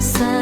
sun.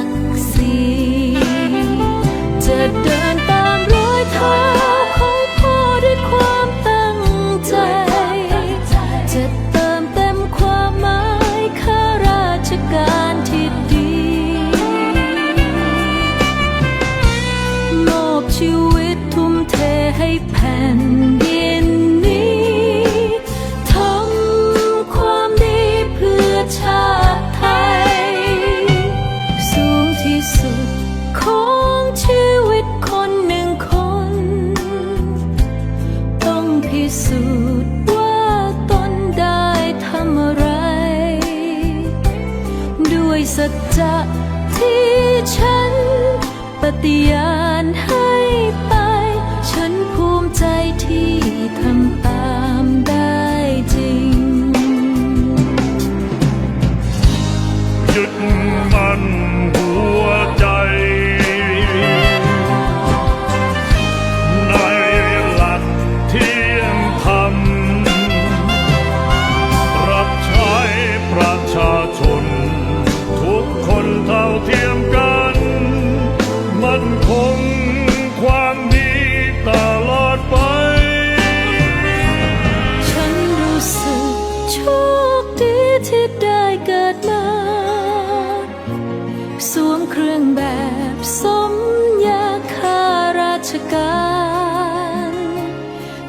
สัจจะที่ฉันปฏิญา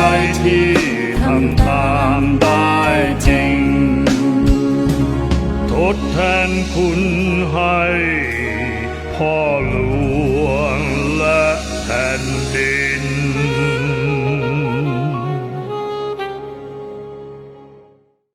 ใจที่ทำตามได้จริง ทดแทนคุณ